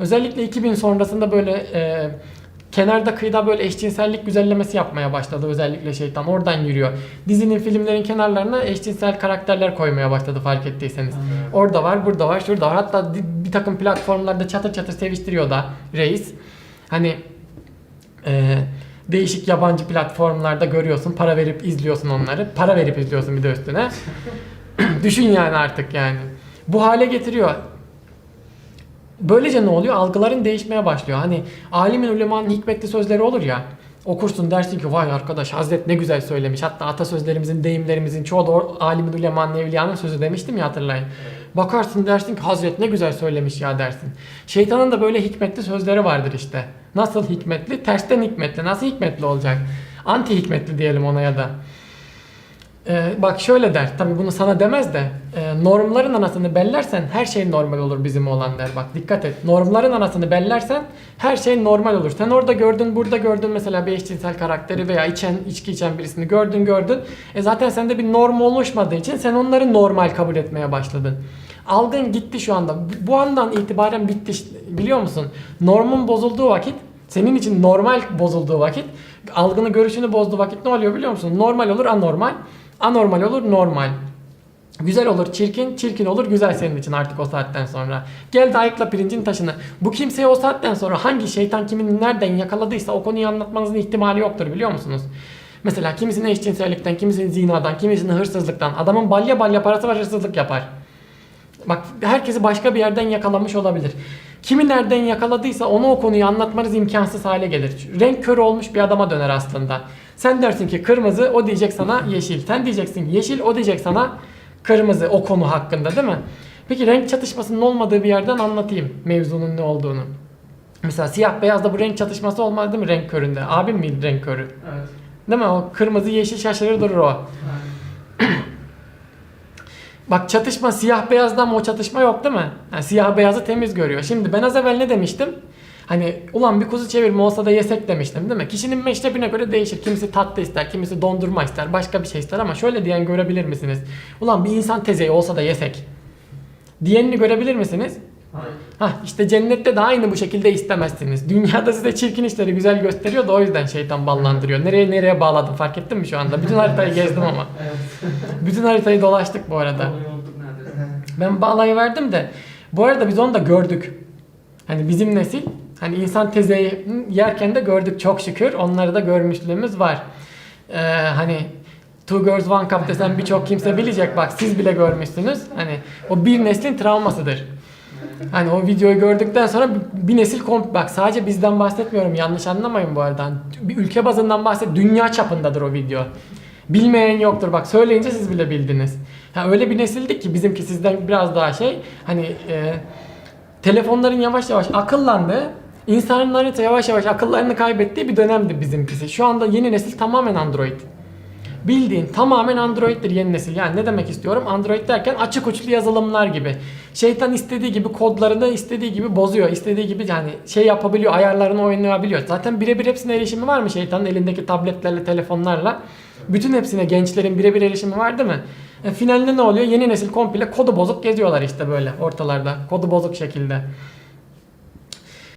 Özellikle 2000 sonrasında böyle e, kenarda kıyıda böyle eşcinsellik güzellemesi yapmaya başladı özellikle şeytan oradan yürüyor. Dizinin filmlerin kenarlarına eşcinsel karakterler koymaya başladı fark ettiyseniz. Orada var, burada var, şurada var. Hatta bir takım platformlarda çatır çatır seviştiriyor da reis. Hani e, değişik yabancı platformlarda görüyorsun, para verip izliyorsun onları. Para verip izliyorsun bir de üstüne. Düşün yani artık yani. Bu hale getiriyor. Böylece ne oluyor? Algıların değişmeye başlıyor. Hani alimin ulemanın hikmetli sözleri olur ya. Okursun dersin ki vay arkadaş Hazret ne güzel söylemiş. Hatta atasözlerimizin, deyimlerimizin çoğu da alimin ulemanın evliyanın sözü demiştim ya hatırlayın. Bakarsın dersin ki Hazret ne güzel söylemiş ya dersin. Şeytanın da böyle hikmetli sözleri vardır işte. Nasıl hikmetli? Tersten hikmetli. Nasıl hikmetli olacak? Anti hikmetli diyelim ona ya da. Ee, bak şöyle der. Tabii bunu sana demez de e, normların anasını bellersen her şey normal olur bizim olan der. Bak dikkat et. Normların anasını bellersen her şey normal olur. Sen orada gördün, burada gördün mesela bir eşcinsel karakteri veya içen, içki içen birisini gördün, gördün. E zaten sende bir norm oluşmadığı için sen onları normal kabul etmeye başladın. Algın gitti şu anda. Bu andan itibaren bitti biliyor musun? Normun bozulduğu vakit senin için normal bozulduğu vakit, algını görüşünü bozduğu vakit ne oluyor biliyor musun? Normal olur anormal, anormal olur normal. Güzel olur çirkin, çirkin olur güzel senin için artık o saatten sonra. Gel de ayıkla pirincin taşını. Bu kimseye o saatten sonra hangi şeytan kimin nereden yakaladıysa o konuyu anlatmanızın ihtimali yoktur biliyor musunuz? Mesela kimisinin eşcinsellikten, kimisinin zinadan, kimisinin hırsızlıktan. Adamın balya balya parası var hırsızlık yapar. Bak herkesi başka bir yerden yakalamış olabilir. Kimi nereden yakaladıysa onu o konuyu anlatmanız imkansız hale gelir. Renk körü olmuş bir adama döner aslında. Sen dersin ki kırmızı, o diyecek sana yeşil. Sen diyeceksin yeşil, o diyecek sana kırmızı o konu hakkında değil mi? Peki renk çatışmasının olmadığı bir yerden anlatayım mevzunun ne olduğunu. Mesela siyah beyazda bu renk çatışması olmaz değil mi renk köründe? Abim mi renk körü? Evet. Değil mi? O kırmızı yeşil şaşırır durur o. Bak çatışma siyah beyazdan mı o çatışma yok değil mi? Yani siyah beyazı temiz görüyor. Şimdi ben az evvel ne demiştim? Hani ulan bir kuzu çevirme olsa da yesek demiştim değil mi? Kişinin meşrebine göre değişir. Kimisi tatlı ister, kimisi dondurma ister, başka bir şey ister ama şöyle diyen görebilir misiniz? Ulan bir insan tezeyi olsa da yesek. Diyenini görebilir misiniz? Hah işte cennette de aynı bu şekilde istemezsiniz. Dünyada size çirkin işleri güzel gösteriyor da o yüzden şeytan ballandırıyor. Nereye nereye bağladım fark ettin mi şu anda? Bütün haritayı gezdim ama. Evet. Bütün haritayı dolaştık bu arada. Ben bağlayı verdim de bu arada biz onu da gördük. Hani bizim nesil hani insan tezeyi yerken de gördük çok şükür. Onları da görmüşlüğümüz var. Ee, hani Two Girls One Cup desem birçok kimse bilecek bak siz bile görmüşsünüz. Hani o bir neslin travmasıdır. Hani o videoyu gördükten sonra bir- nesil komp bak sadece bizden bahsetmiyorum yanlış anlamayın bu arada. Bir ülke bazından bahset dünya çapındadır o video. Bilmeyen yoktur bak söyleyince siz bile bildiniz. Ha öyle bir nesildik ki bizimki sizden biraz daha şey hani e, telefonların yavaş yavaş akıllandığı insanların yavaş yavaş akıllarını kaybettiği bir dönemdi bizimkisi. Şu anda yeni nesil tamamen Android. Bildiğin tamamen Android'dir yeni nesil. Yani ne demek istiyorum? Android derken açık uçlu yazılımlar gibi. Şeytan istediği gibi kodlarını istediği gibi bozuyor. İstediği gibi yani şey yapabiliyor, ayarlarını oynayabiliyor. Zaten birebir hepsine erişimi var mı şeytanın elindeki tabletlerle, telefonlarla? Bütün hepsine gençlerin birebir erişimi var değil mi? E, finalde ne oluyor? Yeni nesil komple kodu bozuk geziyorlar işte böyle ortalarda. Kodu bozuk şekilde.